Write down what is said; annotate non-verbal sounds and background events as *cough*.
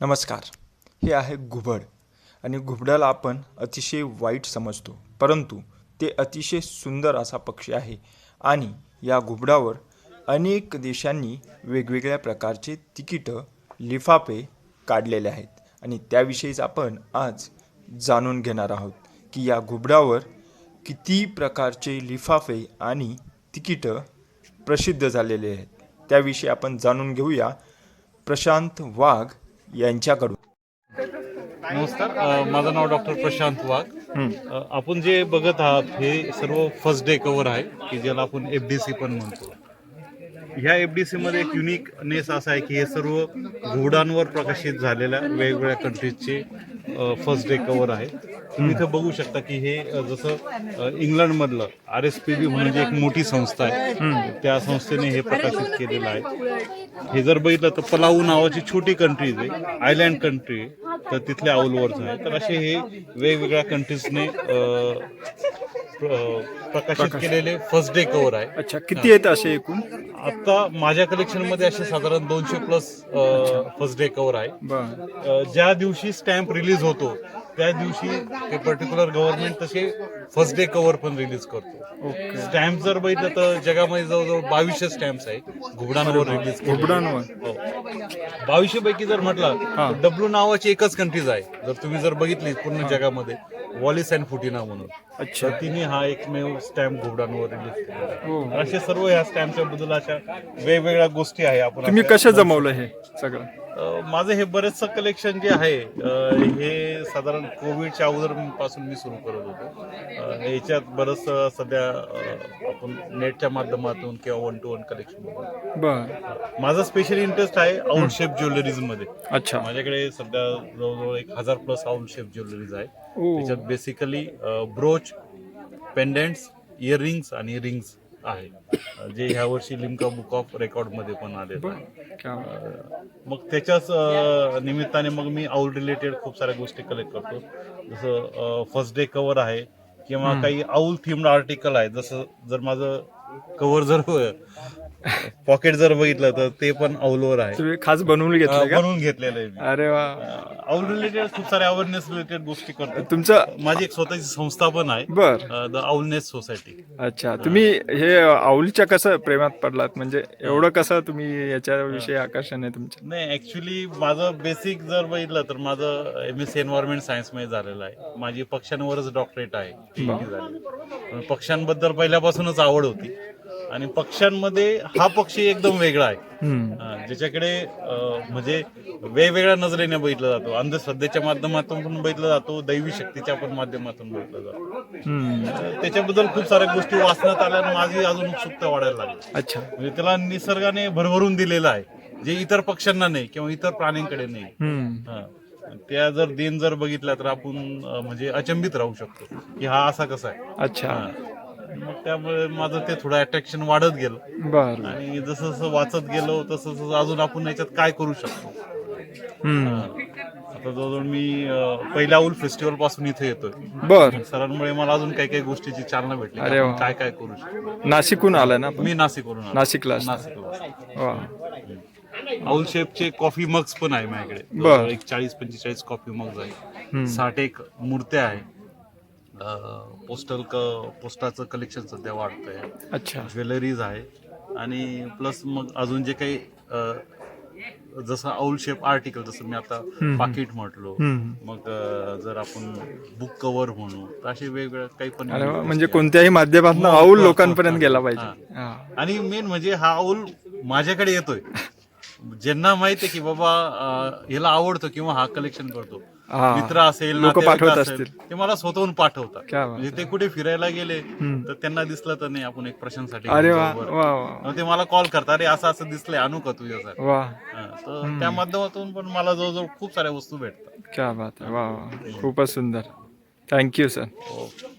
नमस्कार. हे आहे घुबड आणि घुबडाला आपण अतिशय वाईट समजतो. परंतु ते अतिशय सुंदर असा पक्षी आहे आणि या घुबडावर अनेक देशांनी वेगवेगळ्या प्रकारचे तिकीटं लिफाफे काढलेले आहेत आणि त्याविषयीच आपण आज जाणून घेणार आहोत की या घुबडावर किती प्रकारचे लिफाफे आणि तिकीटं प्रसिद्ध झालेले आहेत. त्याविषयी आपण जाणून घेऊया. प्रशांत वाघ यांच्याकडून. नमस्कार माझं नाव डॉक्टर प्रशांत वाघ. आपण जे बघत आहात हे सर्व फर्स्ट डे कव्हर आहे की ज्याला आपण एफ डी सी पण म्हणतो. ह्या एफ डी सी मध्ये एक युनिकनेस असा आहे की हे सर्व घोडांवर प्रकाशित झालेल्या वेगवेगळ्या कंट्रीजचे फर्स्ट डे कव्हर आहे. तुम्ही इथं बघू शकता की हे जसं इंग्लंडमधलं आर एस पी बी म्हणजे एक मोठी संस्था आहे त्या संस्थेने हे प्रकाशित केलेलं आहे. हे जर बघितलं तर पलाऊ नावाची छोटी कंट्री आहे आयलँड कंट्री तर तिथल्या औलवरच आहे तर असे हे वेगवेगळ्या कंट्रीजने प्रकाशित केलेले फर्स्ट डे कव्हर आहे. अच्छा किती आहेत असे एकूण? आता माझ्या कलेक्शनमध्ये असे साधारण दोनशे प्लस फर्स्ट डे कव्हर आहे. ज्या दिवशी स्टॅम्प रिलीज होतो त्या दिवशी ते पर्टिक्युलर गव्हर्नमेंट तसे फर्स्ट डे कव्हर पण रिलीज करतो. स्टॅम्प जर बघितलं तर जगामध्ये जवळजवळ बावीसशे स्टॅम्प्स आहे. घुबडांवर रिलीज घुबडांवर. बावीसशे पैकी जर म्हटलं डब्ल्यू नावाची एकच कंट्रीज आहे. जर तुम्ही जर बघितली पूर्ण जगामध्ये वॉलिस अँड फुटिना म्हणून. अच्छा. तिने हा एकमेव स्टॅम्प घुबडांवर रिलीज केला हो. असे सर्व ह्या स्टॅम्पच्या बद्दल अशा वेगवेगळ्या गोष्टी आहे आपण तुम्ही कसं जमवलं हे सगळं? अ, माझं हे बरेचसं कलेक्शन जे आहे अ, हे साधारण कोविडच्या अगोदरपासून मी सुरू करत होतो. अ, याच्यात बरंच सध्या अ, आपण नेटच्या माध्यमातून किंवा वन टू वन कलेक्शन बर. माझा स्पेशल इंटरेस्ट आहे आउट शेप ज्वेलरीजमध्ये. अच्छा. माझ्याकडे सध्या जवळजवळ एक हजार प्लस आउट शेप ज्वेलरीज आहे. त्याच्यात बेसिकली ब्रोच पेंडेंट्स इयरिंग्स आणि रिंग्स आहे. जे ह्या वर्षी लिमका बुक ऑफ रेकॉर्डमध्ये पण आले. मग त्याच्याच निमित्ताने मग मी आउल रिलेटेड खूप साऱ्या गोष्टी कलेक्ट करतो. जसं फर्स्ट डे कव्हर आहे किंवा काही आऊल थिम्ड आर्टिकल आहे. जसं जर माझं कव्हर जर पॉकेट जर बघितलं तर ते पण औलवर आहे. तुम्ही खास बनवून घेतलं का? बनवून घेतलेलं आहे मी. अरे वा. आऊल रिलेटेड खूप साऱ्या अवेअरनेस रिलेटेड गोष्टी करतो. तुमचं माझी एक स्वतःची संस्था पण आहे बर. द आउलनेस सोसायटी अच्छा तुम्ही हे आवलीच्या कसं प्रेमात पडलात? म्हणजे एवढं कसं तुम्ही याच्याविषयी आकर्षण आहे तुमचं? नाही ऍक्च्युली माझं बेसिक जर बघितलं तर माझं एम एस सी एन्व्हायरमेंट सायन्समध्ये झालेलं आहे. माझी पक्ष्यांवरच डॉक्टरेट आहे PhD झाली पण पक्ष्यांबद्दल पहिल्यापासूनच आवड होती. आणि पक्ष्यांमध्ये हा पक्षी एकदम वेगळा आहे. अं, ज्याच्याकडे अं, म्हणजे वेगवेगळ्या नजरेने बघितला जातो अंधश्रद्धेच्या माध्यमातून पण बघितला जातो दैवी शक्तीच्या पण माध्यमातून बघितला जातो हम्म. अं, त्याच्याबद्दल खूप साऱ्या गोष्टी वाचण्यात आल्या आणि माझी अजून उत्सुकता वाढायला लागली अच्छा म्हणजे त्याला निसर्गाने भरभरून दिलेलं आहे जे इतर पक्ष्यांना नाही किंवा इतर प्राण्यांकडे नाही हम्म. हा. त्या जर देण जर बघितल्या तर आपण अं, म्हणजे अचंबित राहू शकतो की हा असा कसा आहे अच्छा हा. मग त्यामुळे माझं ते थोडं अट्रॅक्शन वाढत गेलं बर आणि जसं जसं वाचत गेलो तसं तसं अजून आपण याच्यात काय करू शकतो. आता जवळजवळ मी अं, पहिल्या उल फेस्टिवलपासून इथे येतोय बर सरांमुळे मला अजून काही काही गोष्टीची चालना भेटली अरे आपण. काय काय करू शकतो नाशिकहून आलाय ना आपण? मी नाशिकवरून. नाशिकला असता. नाशिकला वा आउल शेपचे कॉफी मग्स पण आहे माझ्याकडे बर. जवळजवळ एक चाळीस पंचेचाळीस कॉफी मग्स आहे. साठ एक मूर्त्या आहे पोस्टल पोस्टाचं कलेक्शन सध्या वाढतंय. अच्छा. ज्वेलरीज आहे. आणि प्लस मग अजून जे काही अ, जसं आउल शेप आर्टिकल जसं मी आता पाकिट म्हटलो. मग अ, जर आपण बुक कव्हर म्हणू तर असे वेगवेगळ्या काही पण अरे वा म्हणजे कोणत्याही माध्यमातून आऊल लोकांपर्यंत गेला पाहिजे. हा. आणि मेन म्हणजे हा आऊल माझ्याकडे येतोय. *laughs* ज्यांना माहिती आहे की बाबा अं, याला आवडतो किंवा हा कलेक्शन करतो. हा. मित्र असेल लोकं नातेवाईक पाठवत असेल, असतील. ते मला स्वतःहून पाठवतात. क्या बात. म्हणजे ते कुठे फिरायला गेले तर त्यांना दिसलं तर नाही आपण एक प्रश्नासाठी अरे वा वा वा मग ते मला कॉल करतात अरे असं असं दिसलंय आणू का तुझ्यासाठी वा. हा, तर त्या माध्यमातून पण मला जवळजवळ खूप साऱ्या वस्तू भेटतात. क्या बात आहे. वा वा. खूपच सुंदर. Thank you sir okay